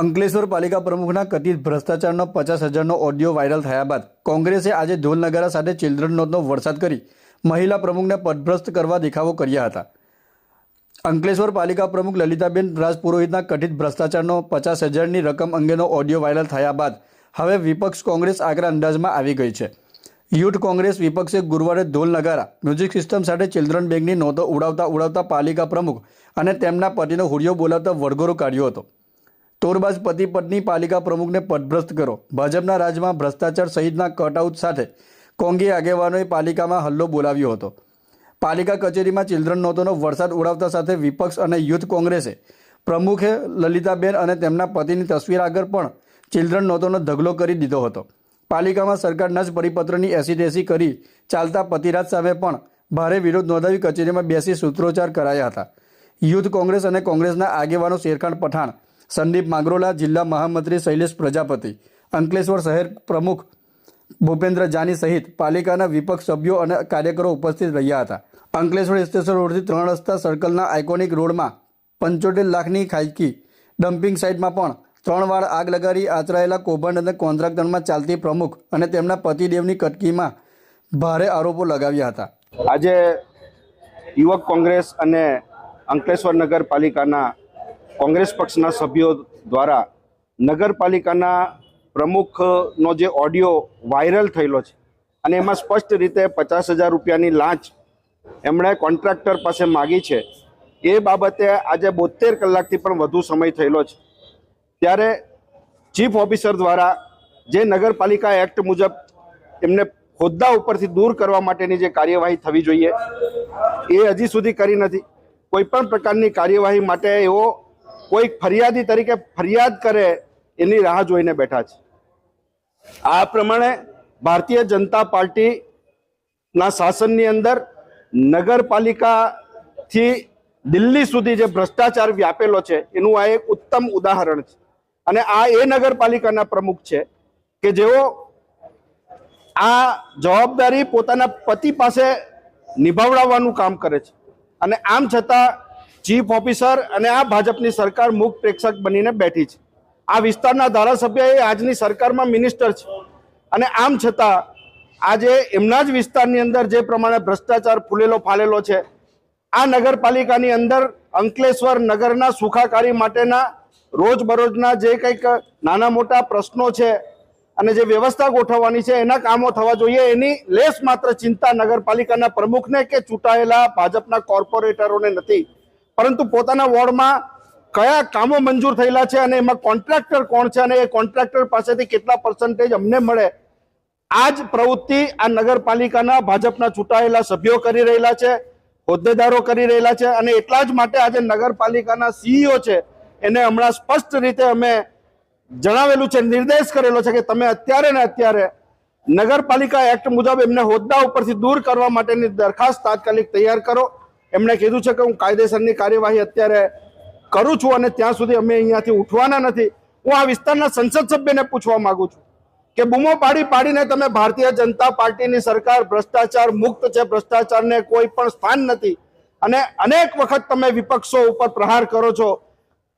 અંકલેશ્વર પાલિકા પ્રમુખના કથિત ભ્રષ્ટાચારનો પચાસ હજારનો ઓડિયો વાયરલ થયા બાદ કોંગ્રેસે આજે ધોલનગારા સાથે ચિલ્ડ્રન નોટનો વરસાદ કરી મહિલા પ્રમુખને પદભ્રસ્ત કરવા દેખાવો કર્યા હતા. અંકલેશ્વર પાલિકા પ્રમુખ લલિતાબેન રાજપુરોહિતના કથિત ભ્રષ્ટાચારનો પચાસ હજારની રકમ અંગેનો ઓડિયો વાયરલ થયા બાદ હવે વિપક્ષ કોંગ્રેસ આગરા અંદાજમાં આવી ગઈ છે. યુથ કોંગ્રેસ વિપક્ષે ગુરુવારે ઢોલ નગારા મ્યુઝિક સિસ્ટમ સાથે ચિલ્ડ્રન બેંકની નોંધો ઉડાવતા ઉડાવતા પાલિકા પ્રમુખ અને તેમના પતિનો હુડિયો બોલાવતા વડગોરો કાઢ્યો હતો. તોરબાજ પતિ પત્ની પાલિકા પ્રમુખને પદભ્રસ્ત કરો. ભાજપના રાજમાં ભ્રષ્ટાચાર સહિતના કટઆઉટ સાથે કોંગી આગેવાનોએ પાલિકામાં હલ્લો બોલાવ્યો હતો. પાલિકા કચેરીમાં ચિલ્ડ્રન નોટોનો વરસાદ ઉડાવતા સાથે વિપક્ષ અને યુથ કોંગ્રેસે પ્રમુખે લલિતાબેન અને તેમના પતિની તસવીર આગળ પણ ચિલ્ડ્રન નોટોનો ઢગલો કરી દીધો હતો. પાલિકામાં સરકારના જ પરિપત્રની એસી તેસી કરી ચાલતા પતિરાજ સામે પણ ભારે વિરોધ નોંધાવી કચેરીમાં બેસી સૂત્રોચ્ચાર કરાયા હતા. યુથ કોંગ્રેસ અને કોંગ્રેસના આગેવાનો શેરખાન પઠાણ સંદીપ માંગરોલા, જિલ્લા મહામંત્રી શૈલેષ પ્રજાપતિ, અંકલેશ્વર શહેર પ્રમુખ ભૂપેન્દ્ર જાની સહિત પાલિકાના વિપક્ષ સભ્યો અને કાર્યકરો ઉપસ્થિત રહ્યા હતા. અંકલેશ્વર સ્ટેશન રોડથી ત્રણ રસ્તા સર્કલના આઇકોનિક રોડમાં પંચોતેર લાખની ખાજગી ડમ્પિંગ સાઇટમાં પણ ત્રણ વાર આગ લગાડી આચરાયેલા કૌભાંડ અને કોન્ટ્રાક્ટરમાં ચાલતી પ્રમુખ અને તેમના પતિદેવની કટકીમાં ભારે આરોપો લગાવ્યા હતા. આજે યુવક કોંગ્રેસ અને અંકલેશ્વર નગરપાલિકાના કોંગ્રેસ પક્ષના સભ્યો દ્વારા નગરપાલિકાના પ્રમુખનો જે ઓડિયો વાયરલ થયેલો છે અને એમાં સ્પષ્ટ રીતે પચાસ હજાર રૂપિયાની લાંચ એમણે કોન્ટ્રાક્ટર પાસે માગી છે, એ બાબતે આજે બોતેર કલાકથી પણ વધુ સમય થયેલો છે. ત્યારે ચીફ ઓફિસર દ્વારા જે નગરપાલિકા એક્ટ મુજબ એમને હોદ્દા ઉપરથી દૂર કરવા માટેની જે કાર્યવાહી થવી જોઈએ, એ હજી સુધી કરી નથી. કોઈ પણ પ્રકારની કાર્યવાહી માટે એવો કોઈ ફરિયાદી તરીકે ફરિયાદ કરે એની રાહ જોઈને બેઠા છે. આ પ્રમાણે ભારતીય જનતા પાર્ટીના શાસનની અંદર નગરપાલિકાથી દિલ્હી સુધી જે ભ્રષ્ટાચાર વ્યાપેલો છે, એનું આ એક ઉત્તમ ઉદાહરણ છે. અને આ એ નગરપાલિકાના પ્રમુખ છે કે જેઓ આ જવાબદારી પોતાના પતિ પાસે નિભાવડાવવાનું કામ કરે છે. અને આમ છતાં ચીફ ઓફિસર અને આ ભાજપની સરકાર મુખ પ્રેક્ષક બનીને બેઠી છે. આ વિસ્તારના ધારાસભ્ય એ આજની સરકારમાં મિનિસ્ટર છે. અને આમ છતાં, આજે એમના જ વિસ્તારની અંદર જે પ્રમાણે ભ્રષ્ટાચાર ફૂલેલો ફાલેલો છે, આ નગરપાલિકાની અંદર અંકલેશ્વર નગરના સુખાકારી માટેના રોજબરોજના જે કંઈક નાના મોટા પ્રશ્નો છે અને જે વ્યવસ્થા ગોઠવવાની છે, એના કામો થવા જોઈએ. એની લેસ માત્ર ચિંતા નગરપાલિકાના પ્રમુખને કે ચૂંટાયેલા ભાજપના કોર્પોરેટરોને નથી. પરંતુ પોતાના વોર્ડમાં કયા કામો મંજૂર થયેલા છે અને એમાં કોન્ટ્રાક્ટર કોણ છે અને એ કોન્ટ્રાક્ટર પાસેથી કેટલા પર્સન્ટેજ અમને મળે? આ જ પ્રવૃત્તિ આ નગરપાલિકાના ભાજપના ચૂંટાયેલા સભ્યો કરી રહેલા છે, હોદ્દેદારો કરી રહેલા છે અને એટલા જ માટે આજે નગરપાલિકાના સીઈઓ છે. એને હમણાં સ્પષ્ટ રીતે અમે જણાવેલું છે, નિર્દેશ કરેલો છે કે તમે અત્યારે ને અત્યારે નગરપાલિકા એક્ટ મુજબ એમને હોદ્દા ઉપરથી દૂર કરવા માટેની દરખાસ્ત તાત્કાલિક તૈયાર કરો. એમણે કીધું છે કે હું કાયદેસરની કાર્યવાહી અત્યારે કરું છું અને ત્યાં સુધી અમે અહીંયાથી ઉઠવાના નથી. હું આ વિસ્તારના સંસદ સભ્યને પૂછવા માંગુ છું કે બૂમો પાડી પાડીને તમે ભારતીય જનતા પાર્ટીની સરકાર ભ્રષ્ટાચાર મુક્ત છે, ભ્રષ્ટાચારને કોઈ પણ સ્થાન નથી. અને અનેક વખત તમે વિપક્ષો ઉપર પ્રહાર કરો છો.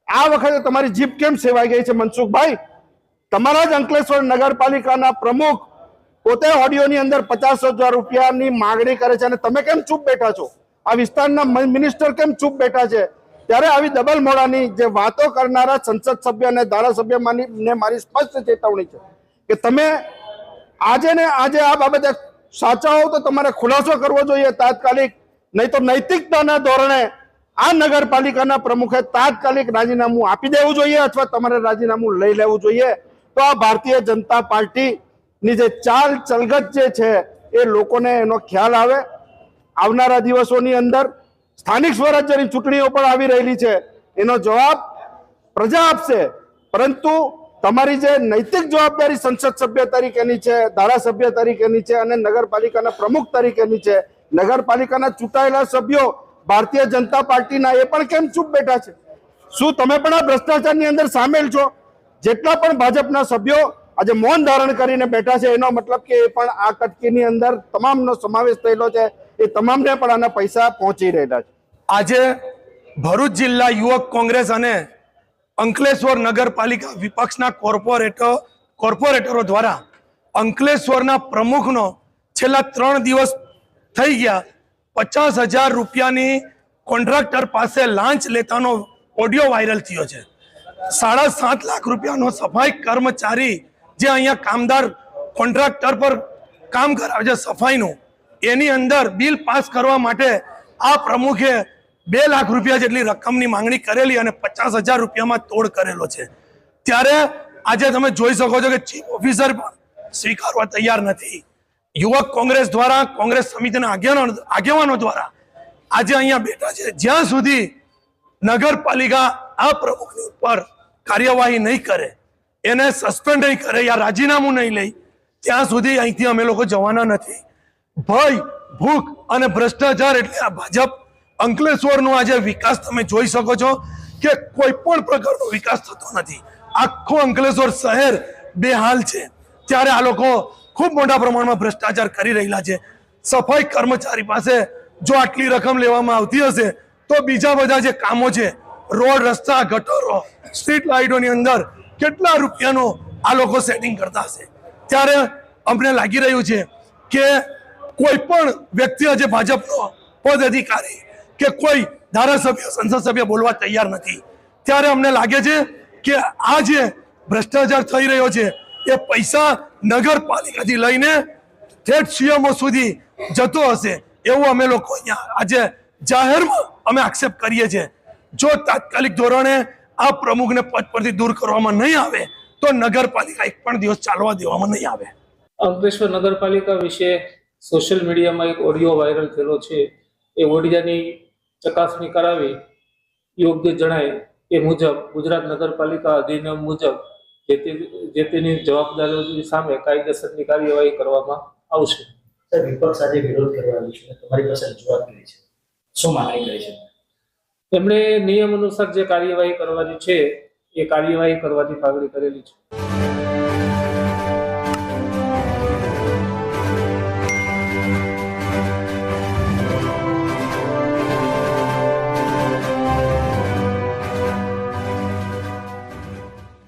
આ વખતે તમારી જીભ કેમ સેવાઈ ગઈ છે મનસુખભાઈ? તમારા જ અંકલેશ્વર નગરપાલિકાના પ્રમુખ પોતે ઓડિયોની અંદર પચાસ હજાર રૂપિયાની માગણી કરે છે અને તમે કેમ ચૂપ બેઠા છો? આ વિસ્તારના મિનિસ્ટર કેમ ચૂપ બેઠા છે? ત્યારે આવી ડબલ મોડાની જે વાતો કરનારા સંસદ સભ્ય અને ધારાસભ્ય ને મારી સ્પષ્ટ ચેતવણી છે કે તમે આજે ને આજે આ બાબતે સાચા હો તો તમારે ખુલાસો કરવો જોઈએ તાત્કાલિક, નહીં તો નૈતિકતાના ધોરણે આ નગરપાલિકાના પ્રમુખે તાત્કાલિક રાજીનામું આપી દેવું જોઈએ અથવા તમારે રાજીનામું લઈ લેવું જોઈએ. તો આ ભારતીય જનતા પાર્ટીની જે ચાલ ચલગત જે છે એ લોકોને એનો ખ્યાલ આવે આવનારા દિવસોની અંદર સ્થાનિક સ્વરાજ્યની ચૂંટણીઓ પણ આવી રહેલી છે. એનો જવાબ પ્રજા આપશે. પરંતુ તમારી જે નૈતિક જવાબદારી સંસદ સભ્ય તરીકેની છે, ધારાસભ્ય તરીકેની છે અને નગરપાલિકાના પ્રમુખ તરીકેની છે, નગરપાલિકાના ચૂંટાયેલા સભ્યો, ભારતીય જનતા પાર્ટીના એ પણ કેમ ચૂપ બેઠા છે? શું તમે પણ આ ભ્રષ્ટાચારની અંદર સામેલ છો? જેટલા પણ ભાજપના સભ્યો આજે મૌન ધારણ કરીને બેઠા છે, એનો મતલબ કે એ પણ આ કટકીની અંદર તમામનો સમાવેશ થયેલો છે. એ તમામને પણ આના પૈસા પહોંચી રહેલા છે. આજે ભરૂચ જિલ્લા યુવક કોંગ્રેસ અને અંકલેશ્વર નગરપાલિકા વિપક્ષના કોર્પોરેટર કોર્પોરેટરો દ્વારા અંકલેશ્વરના પ્રમુખનો છેલ્લા ત્રણ દિવસ થઈ ગયા. પચાસ હજાર રૂપિયાની કોન્ટ્રાક્ટર પાસે લાંચ લેતાનો ઓડિયો વાયરલ થયો છે. સાડા સાત લાખ રૂપિયાનો સફાઈ કર્મચારી જે અહીંયા કામદાર કોન્ટ્રાક્ટર પર કામ કરાવે છે સફાઈનું એની અંદર બિલ પાસ કરવા માટે આ પ્રમુખે બે લાખ રૂપિયા જેટલી રકમની માંગણી કરેલી અને પચાસ હજાર રૂપિયામાં તોડ કરેલો છે. ત્યારે આજે તમે જોઈ શકો છો કે ચીફ ઓફિસર પણ સ્વીકારવા તૈયાર નથી. યુવક કોંગ્રેસ દ્વારા, કોંગ્રેસ સમિતિના આગેવાનો દ્વારા આજે અહીંયા બેઠા છે. જ્યાં સુધી નગરપાલિકા આ પ્રમુખની ઉપર કાર્યવાહી નહીં કરે, એને સસ્પેન્ડ નહીં કરે યા રાજીનામું નહીં લે, ત્યાં સુધી અહીંથી અમે લોકો જવાના નથી. ભય, ભૂખ અને ભ્રષ્ટાચાર એટલે આ ભાજપ અંકલેશ્વરનો આજે વિકાસ તમે જોઈ શકો છો કે કોઈ પણ પ્રકારનો વિકાસ થતો નથી. આખો અંકલેશ્વર શહેર બેહાલ છે. ત્યારે આ લોકો ખૂબ મોટા પ્રમાણમાં ભ્રષ્ટાચાર કરી રહેલા છે. સફાઈ કર્મચારી પાસે જો આટલી રકમ લેવામાં આવતી હશે, તો બીજા બધા જે કામો છે, રોડ, રસ્તા, ગટરો, સ્ટ્રીટ લાઇટોની અંદર કેટલા રૂપિયાનો આ લોકો સેટિંગ કરતા હશે? ત્યારે અમને લાગી રહ્યું છે કે કોઈ પણ વ્યક્તિ આજે ભાજપનો પદ અધિકારી કે કોઈ ધારાસભ્ય, સંસદ સભ્ય બોલવા તૈયાર નથી. ત્યારે અમને લાગે છે કે આ જે ભ્રષ્ટાચાર થઈ રહ્યો છે, એ પૈસા નગરપાલિકાથી લઈને ઠેઠ સીએમઓ સુધી જતો હશે એવું અમે લોકો અહીંયા આજે જાહેરમાં અમે આક્ષેપ કરીએ છીએ. જો તાત્કાલિક ધોરણે આ પ્રમુખને પદ પરથી દૂર કરવામાં નહીં આવે, તો નગરપાલિકા એક પણ દિવસ ચાલવા દેવામાં નહીં આવે. અંકલેશ્વર નગરપાલિકા વિશે સોશિયલ મીડિયામાં એક ઓડિયો વાયરલ થયેલો છે. એ ઓડિયાની ચકાસણી કરાવી યોગ્ય જણાય એ મુજબ ગુજરાત નગરપાલિકા અધિનિયમ મુજબ જે તેની જવાબદારીઓ સામે કાયદેસરની કાર્યવાહી કરવામાં આવશે. સર વિપક્ષ આજે વિરોધ કરવા છે તમારી પાસે રજૂઆત કરી છે. શું માંગણી કરી છે? તેમણે નિયમ અનુસાર જે કાર્યવાહી કરવાની છે એ કાર્યવાહી કરવાની માંગણી કરેલી છે.